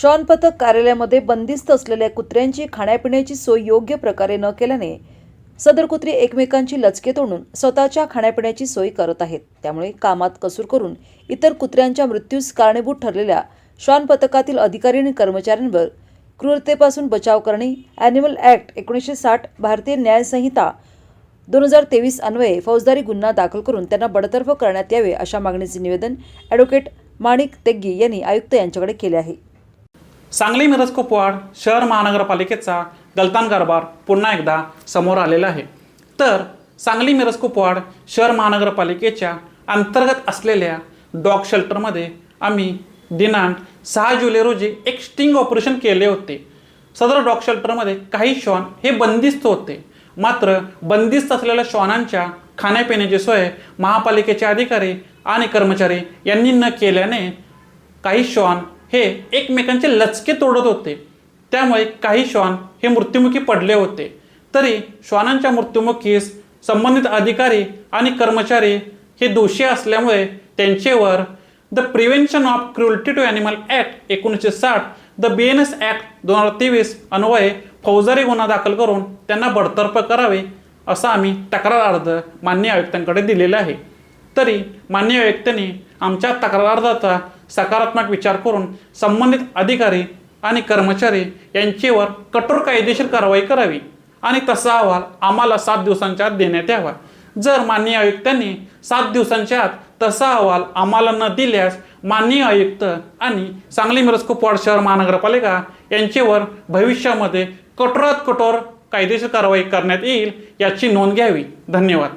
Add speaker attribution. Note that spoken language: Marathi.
Speaker 1: श्वान पथक कार्यालयामध्ये बंदिस्त असलेल्या कुत्र्यांची खाण्यापिण्याची सोय योग्य प्रकारे न केल्याने सदर कुत्री एकमेकांची लचके तोडून स्वतःच्या खाण्यापिण्याची सोय करत आहेत. त्यामुळे कामात कसूर करून इतर कुत्र्यांच्या मृत्यूस कारणीभूत ठरलेल्या श्वान पथकातील अधिकारी आणि कर्मचाऱ्यांवर क्रूरतेपासून बचाव करणे ॲनिमल ॲक्ट एकोणीसशे साठ भारतीय न्यायसंहिता दोन हजार तेवीस अन्वये फौजदारी गुन्हा दाखल करून त्यांना बडतर्फ करण्यात यावे अशा मागणीचे निवेदन ॲडव्होकेट माणिक तेग्गी यांनी आयुक्त यांच्याकडे केले आहे.
Speaker 2: सांगली मिरज कुपवाड शहर महानगरपालिकेचा गलतान कारभार पुन्हा एकदा समोर आलेला आहे. तर सांगली मिरज कुपवाड शहर महानगरपालिकेच्या अंतर्गत असलेल्या डॉग शेल्टरमध्ये आम्ही दिनांक सहा जुलै रोजी एक स्टिंग ऑपरेशन केले होते. सदर डॉग शेल्टरमध्ये काही श्वान हे बंदिस्त होते. मात्र बंदिस्त असलेल्या श्वानांच्या खाण्यापिण्याची सोय महापालिकेचे अधिकारी आणि कर्मचारी यांनी न केल्याने काही श्वान हे एकमेकांचे लचके तोडत होते. त्यामुळे काही श्वान हे मृत्युमुखी पडले होते. तरी श्वानांच्या मृत्युमुखीस संबंधित अधिकारी आणि कर्मचारी हे दोषी असल्यामुळे त्यांचेवर the prevention of cruelty to animal act एकोणीसशे साठ the B N S act दोन हजार तेवीस अन्वये फौजदारी गुन्हा दाखल करून त्यांना बडतर्फ करावे असा आम्ही तक्रार अर्ज मान्य आयुक्तांकडे दिलेला आहे. तरी मान्य आयुक्तांनी आमच्या तक्रारदाचा सकारात्मक विचार करून संबंधित अधिकारी आणि कर्मचारी यांच्यावर कठोर कायदेशीर कारवाई करावी आणि तसा अहवाल आम्हाला सात दिवसांच्या आत देण्यात यावा. जर माननीय आयुक्तांनी सात दिवसांच्या आत तसा अहवाल आम्हाला न दिल्यास माननीय आयुक्त आणि सांगली मिरज कुपवाड शहर महानगरपालिका यांच्यावर भविष्यामध्ये कठोरात कठोर कायदेशीर कारवाई करण्यात येईल याची नोंद घ्यावी. धन्यवाद.